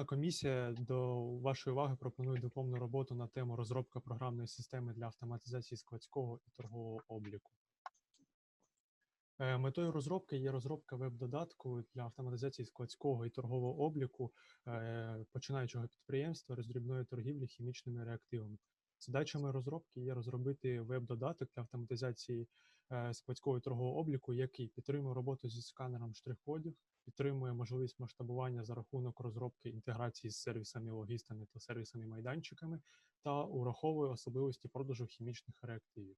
Шановна комісія, до вашої уваги пропоную дипломну роботу на тему розробка програмної системи для автоматизації складського і торгового обліку. Е, Метою розробки є розробка веб-додатку для автоматизації складського і торгового обліку е, починаючого підприємства роздрібної торгівлі хімічними реактивами. Задачами розробки є розробити веб-додаток для автоматизації е, складського і торгового обліку, який підтримує роботу зі сканером штрих-кодів, підтримує можливість масштабування за рахунок розробки інтеграції з сервісами логістами та сервісами майданчиками та ураховує особливості продажу хімічних реактивів.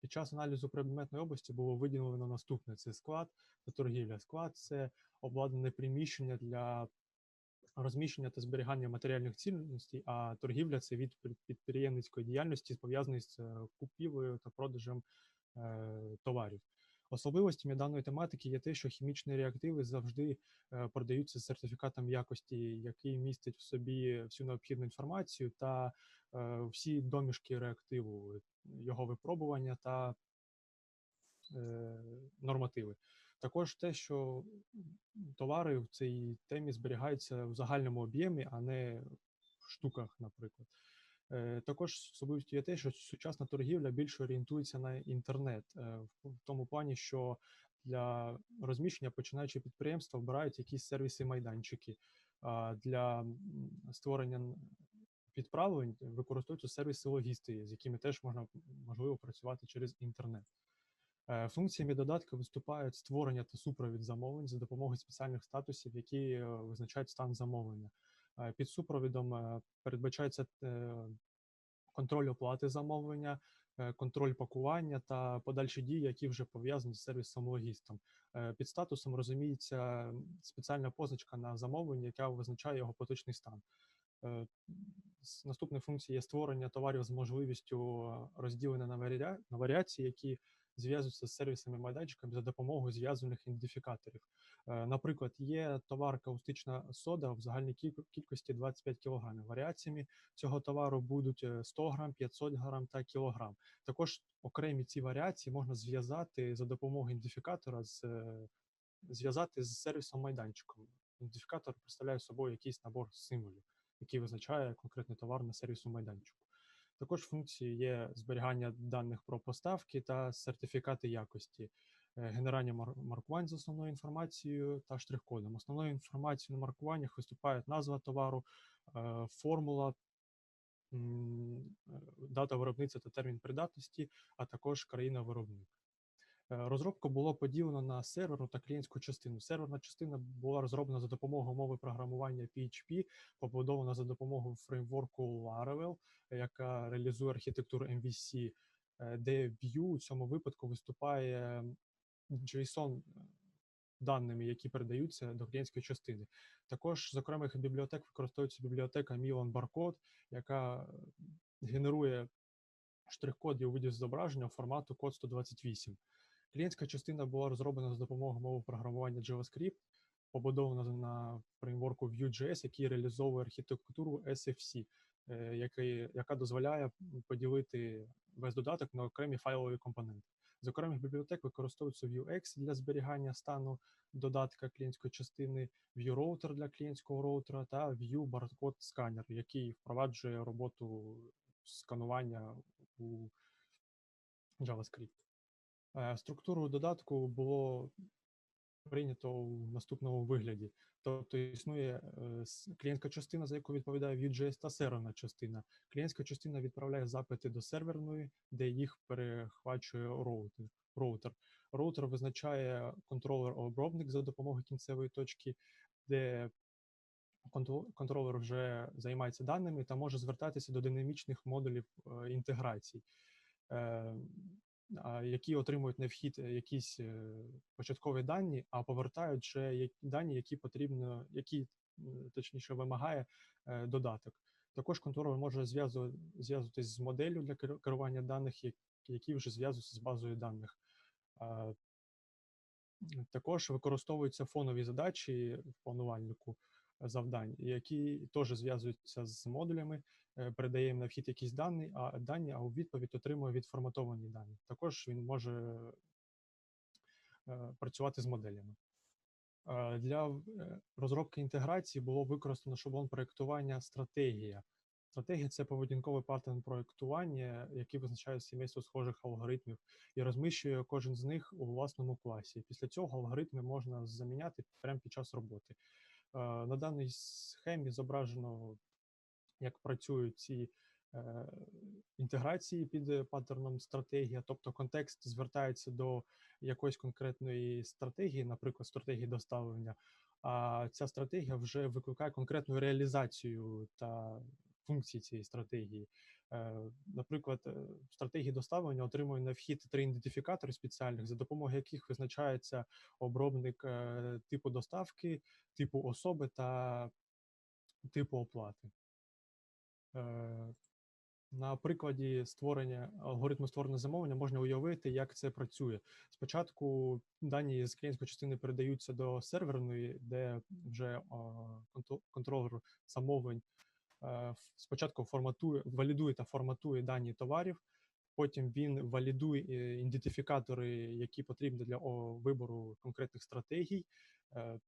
Під час аналізу предметної області було виділено наступне: це склад та торгівля. Склад це обладнане приміщення для розміщення та зберігання матеріальних цінностей, а торгівля це від підприємницької діяльності, пов'язаної з е, купівлею та продажем е, товарів. Особливостями даної тематики є те, що хімічні реактиви завжди е, продаються з сертифікатом якості, який містить в собі всю необхідну інформацію та е, всі домішки реактиву, його випробування та е, нормативи. Також те, що товари в цій темі зберігаються в загальному об'ємі, а не в штуках, наприклад. Е, Також особливістю є те, що сучасна торгівля більше орієнтується на інтернет, е, в тому плані, що для розміщення починаючи підприємства вбирають якісь сервіси майданчики. А для створення відправлень використовуються сервіси логістики, з якими теж можна можливо працювати через інтернет. Е, Функціями додатку виступають створення та супровід замовлень за допомогою спеціальних статусів, які визначають стан замовлення. Е, Під супровідом е, передбачається е, контроль оплати замовлення, контроль пакування та подальші дії, які вже пов'язані з сервісом логістом. Під статусом розуміється спеціальна позначка на замовленні, яка визначає його поточний стан. Наступна функція є створення товарів з можливістю розділення на варіації, які зв'язуються з сервісами майданчиками за допомогою зв'язаних ідентифікаторів. Е, Наприклад, є товар каустична сода в загальній кіль- кількості 25 кг. Варіаціями цього товару будуть е, 100 грам, 500 грам та кілограм. Також окремі ці варіації можна зв'язати за допомогою ідентифікатора з е, зв'язати з сервісом майданчиком. Ідентифікатор представляє собою якийсь набор символів, який визначає конкретний товар на сервісу майданчику. Також функції є зберігання даних про поставки та сертифікати якості, е, генерування маркувань з основною інформацією та штрих-кодом. Основною інформацією на маркуваннях виступають назва товару, е, формула, е, дата виробництва та термін придатності, а також країна-виробник. Е, Розробку було поділено на серверну та клієнтську частину. Серверна частина була розроблена за допомогою мови програмування PHP, побудована за допомогою фреймворку Laravel, яка реалізує архітектуру MVC, де Vue у цьому випадку виступає JSON даними, які передаються до клієнтської частини. Також з окремих бібліотек використовується бібліотека Milan Barcode, яка е, генерує штрих-код і у виді зображення формату код 128. Клієнтська частина була розроблена за допомогою мови програмування JavaScript, побудована на фреймворку Vue.js, який реалізовує архітектуру SFC, е, яка дозволяє поділити весь додаток на окремі файлові компоненти. З окремих бібліотек використовується Vuex для зберігання стану додатка клієнтської частини, Vue-роутер для клієнтського роутера та Vue Barcode сканер, який впроваджує роботу сканування у JavaScript. Е, Структуру додатку було прийнято у наступному вигляді. Тобто існує е, клієнтська частина, за яку відповідає Vue.js, та серверна частина. Клієнтська частина відправляє запити до серверної, де їх перехвачує роутер. роутер. Роутер визначає контролер-обробник за допомогою кінцевої точки, де контролер вже займається даними та може звертатися до динамічних модулів е, інтеграцій, е, які отримують на вхід е, якісь е, початкові дані, а повертають вже дані, які потрібно, які точніше вимагає е, додаток. Також контролер може зв'язу- зв'язуватись з моделлю для керу- керування даних, які вже зв'язуються з базою даних. Також використовуються фонові задачі в планувальнику завдань, які теж зв'язуються з модулями, е, передає їм на вхід якісь дані, а дані, а у відповідь отримує відформатовані дані. Також він може е, працювати з моделями. Е, Для розробки інтеграції було використано шаблон проєктування стратегія. Стратегія це поведінковий паттерн проєктування, який визначає сімейство схожих алгоритмів і розміщує кожен з них у власному класі. Після цього алгоритми можна заміняти прямо під час роботи. Е, На даній схемі зображено, як працюють ці е, інтеграції під е, паттерном стратегія, тобто контекст звертається до якоїсь конкретної стратегії, наприклад, стратегії доставлення, а ця стратегія вже викликає конкретну реалізацію та функції цієї стратегії. Е, Наприклад, е, в стратегії доставлення отримує на вхід три ідентифікатори спеціальних, за допомогою яких визначається обробник е, типу доставки, типу особи та типу оплати. На прикладі створення алгоритму створення замовлення можна уявити, як це працює. Спочатку дані з клієнтської частини передаються до серверної, де вже контролер замовлень спочатку форматує, валідує та форматує дані товарів. Потім він валідує е, ідентифікатори, які потрібні для вибору конкретних стратегій, е,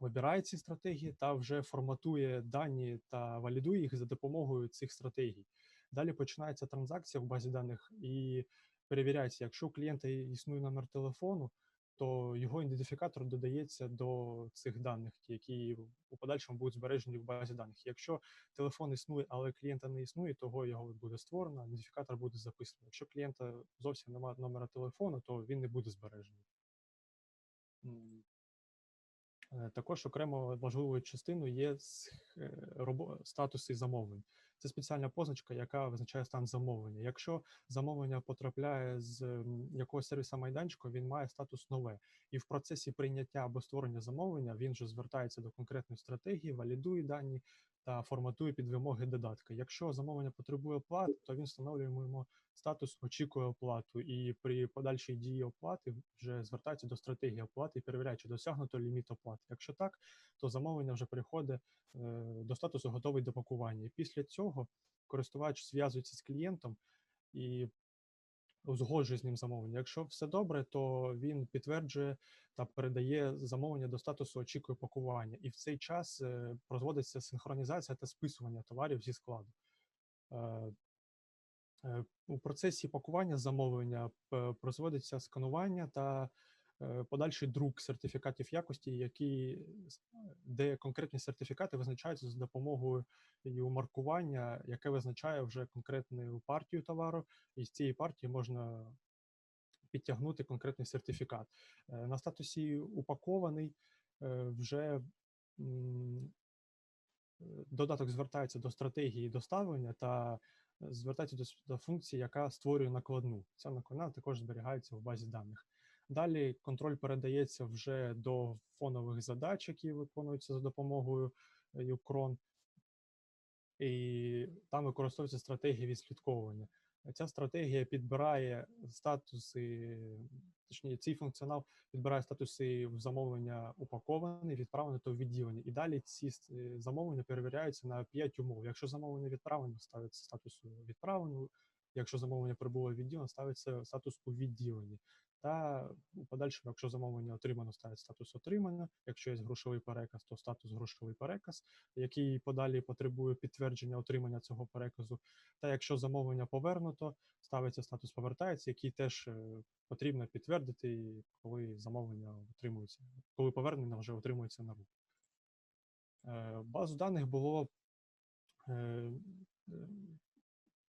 вибирає ці стратегії та вже форматує дані та валідує їх за допомогою цих стратегій. Далі починається транзакція в базі даних і перевіряється, якщо у клієнта існує номер телефону, то його ідентифікатор додається до цих даних, які у подальшому будуть збережені в базі даних. Якщо телефон існує, але клієнта не існує, того його буде створено, ідентифікатор буде записаний. Якщо клієнта зовсім немає номера телефону, то він не буде збережений. Е, Також окремо важливою частиною є е, статуси замовлень. Це спеціальна позначка, яка визначає стан замовлення. Якщо замовлення потрапляє з якогось сервіса майданчика, він має статус нове. І в процесі прийняття або створення замовлення він вже звертається до конкретної стратегії, валідує дані та форматує під вимоги додатка. Якщо замовлення потребує оплати, то він встановлює йому статус очікує оплату, і при подальшій дії оплати вже звертається до стратегії оплати і перевіряє, чи досягнуто ліміт оплати. Якщо так, то замовлення вже переходить е, до статусу готовий до пакування. Після цього користувач зв'язується з клієнтом і узгоджує з ним замовлення. Якщо все добре, то він підтверджує та передає замовлення до статусу очікує пакування. І в цей час е, проводиться синхронізація та списування товарів зі складу. Е, Е, У процесі пакування замовлення производиться сканування та подальший друк сертифікатів якості, які, де конкретні сертифікати визначаються за допомогою маркування, яке визначає вже конкретну партію товару, і з цієї партії можна підтягнути конкретний сертифікат. Е, На статусі упакований е, вже е, додаток звертається до стратегії доставлення та звертається до функції, яка створює накладну. Ця накладна також зберігається в базі даних. Далі контроль передається вже до фонових задач, які виконуються за допомогою е, Ucron, і там використовується стратегія відслідковування. Ця стратегія підбирає статуси, точніше, цей функціонал підбирає статуси замовлення упакований, відправлений та відділення. І далі ці е, замовлення перевіряються на 5 умов. Якщо замовлення відправлено, ставиться статус відправлено. Якщо замовлення прибуло відділено, ставиться статус у відділенні. Та у подальшому, якщо замовлення отримано, ставиться статус отримано. Якщо є грошовий переказ, то статус грошовий переказ, який подалі потребує підтвердження отримання цього переказу. Та якщо замовлення повернуто, ставиться статус повертається, який теж е, потрібно підтвердити, коли замовлення отримується, коли повернення вже отримується на руку. Е, Базу даних було е,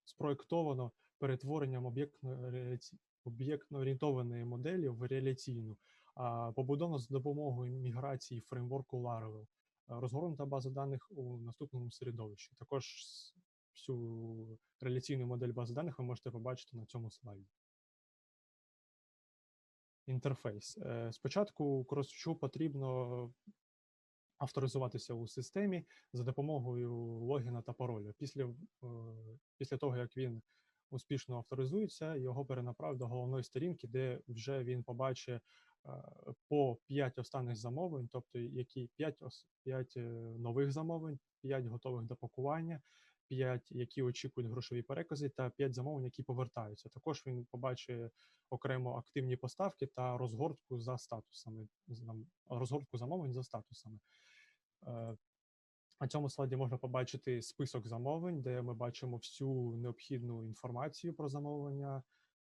спроєктовано перетворенням об'єктно-реаляці- об'єктно-орієнтованої моделі в реляційну, побудовано за допомогою міграції фреймворку Laravel. Е, Розгорнута база даних у наступному середовищі. Також всю реляційну модель бази даних ви можете побачити на цьому слайді. Інтерфейс. Е, Спочатку користувачу потрібно авторизуватися у системі за допомогою логіна та паролю. Після, е, після того, як він успішно авторизується, його перенаправить до головної сторінки, де вже він побачить е, по 5 останніх замовлень, тобто які 5, 5 нових замовлень, 5 готових до пакування, 5, які очікують грошові перекази, та 5 замовлень, які повертаються. Також він побачить окремо активні поставки та розгортку за статусами, розгортку замовлень за статусами. На цьому слайді можна побачити список замовлень, де ми бачимо всю необхідну інформацію про замовлення.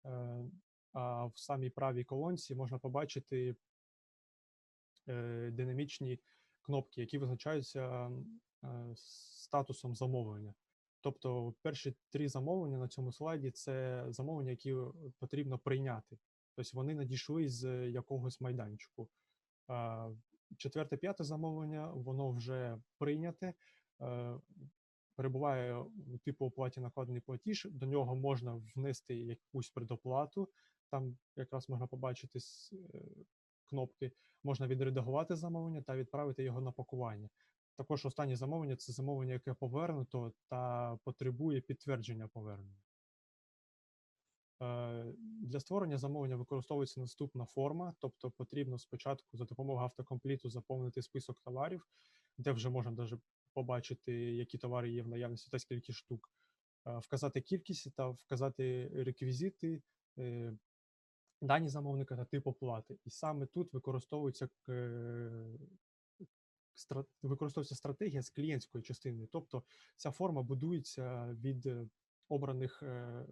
Е, А в самій правій колонці можна побачити е, динамічні кнопки, які визначаються е, статусом замовлення. Тобто перші три замовлення на цьому слайді це замовлення, які потрібно прийняти. Тобто вони надійшли з якогось майданчику. Четверте, п'яте замовлення, воно вже прийняте, е, перебуває у типу оплаті накладений платіж. До нього можна внести якусь предоплату. Там якраз можна побачити е, кнопки. Можна відредагувати замовлення та відправити його на пакування. Також останнє замовлення це замовлення, яке повернуто та потребує підтвердження повернення. Е, Для створення замовлення використовується наступна форма, тобто потрібно спочатку за допомогою автокомпліту заповнити список товарів, де вже можна даже побачити, які товари є в наявності та скільки штук, е, вказати кількість та вказати реквізити, е, дані замовника та тип оплати. І саме тут використовується використовується стратегія з клієнтської частини. Тобто ця форма будується від обраних е,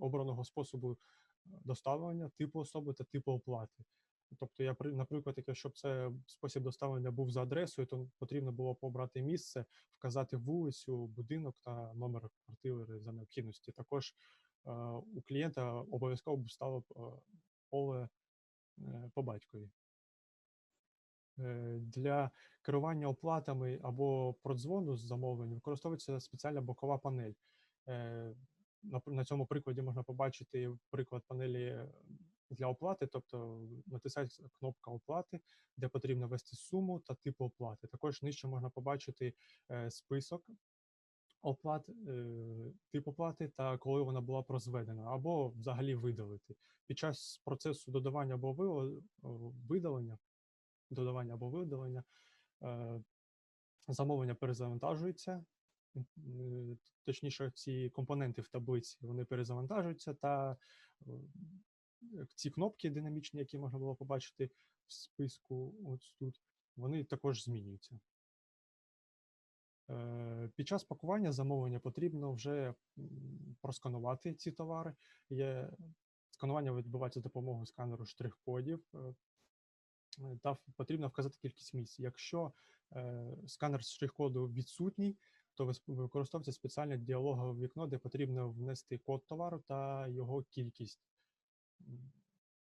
обраного способу доставлення, типу особи та типу оплати. Тобто, я наприклад, якщо щоб це спосіб доставлення був за адресою, то потрібно було побрати місце, вказати вулицю, будинок та номер квартири за необхідності. Також е, у клієнта обов'язково б стало б, е, поле е, по батькові. Е, Для керування оплатами або продзвону з замовлень використовується спеціальна бокова панель. Е, На, цьому прикладі можна побачити приклад панелі для оплати, тобто натискається кнопка оплати, де потрібно ввести суму та типу оплати. Також нижче можна побачити е, список оплат, е, тип оплати та коли вона була прозведена, або взагалі видалити. Під час процесу додавання або видалення додавання або видалення. Замовлення перезавантажується, точніше, ці компоненти в таблиці вони перезавантажуються, та е, ці кнопки динамічні, які можна було побачити в списку, ось тут, вони також змінюються. Е, Під час пакування замовлення потрібно вже просканувати ці товари. Є сканування відбувається за допомогою сканеру штрих-кодів. е, е, та потрібно вказати кількість місць. Якщо е, сканер штрих-коду відсутній, то використовується спеціальне діалогове вікно, де потрібно внести код товару та його кількість.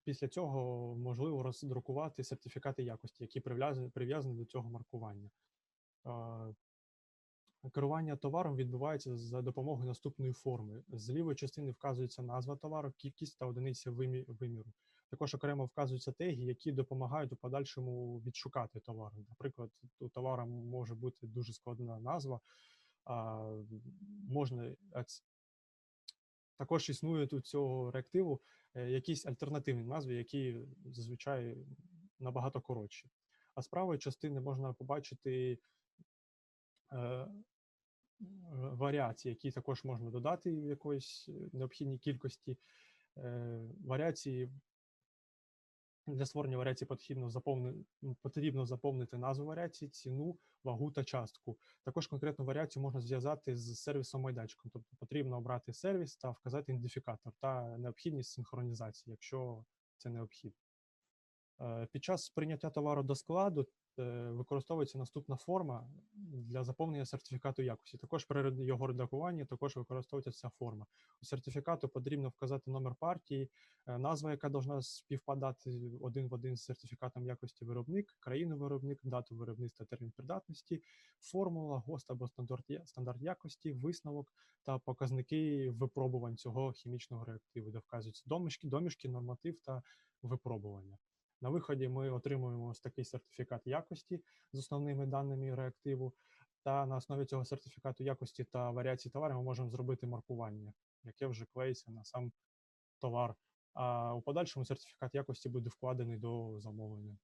Після цього можливо роздрукувати сертифікати якості, які прив'язані до цього маркування. Керування товаром відбувається за допомогою наступної форми. З лівої частини вказується назва товару, кількість та одиниця виміру. Також окремо вказуються теги, які допомагають у подальшому відшукати товар. Наприклад, у товара може бути дуже складна назва, а можна також існують у цього реактиву е, якісь альтернативні назви, які зазвичай набагато коротші. А з правої частини можна побачити е, варіації, які також можна додати в якоїсь е, необхідній кількості. Е, Варіації для створення варіації потрібно заповнити, потрібно заповнити назву варіації, ціну, вагу та частку. Також конкретну варіацію можна зв'язати з сервісом майданчиком, тобто потрібно обрати сервіс та вказати ідентифікатор та необхідність синхронізації, якщо це необхідно. Е, Під час прийняття товару до складу використовується наступна форма для заповнення сертифікату якості. Також при його редагуванні також використовується ця форма. У сертифікату потрібно вказати номер партії, е, назва, яка повинна співпадати один в один з сертифікатом якості виробник, країну виробник, дату виробництва, термін придатності, формула, ГОСТ або стандарт якості, висновок та показники випробувань цього хімічного реактиву, де вказуються домішки, домішки, норматив та випробування. На виході ми отримуємо ось такий сертифікат якості з основними даними реактиву. Та на основі цього сертифікату якості та варіації товару ми можемо зробити маркування, яке вже клеїться на сам товар. А у подальшому сертифікат якості буде вкладений до замовлення.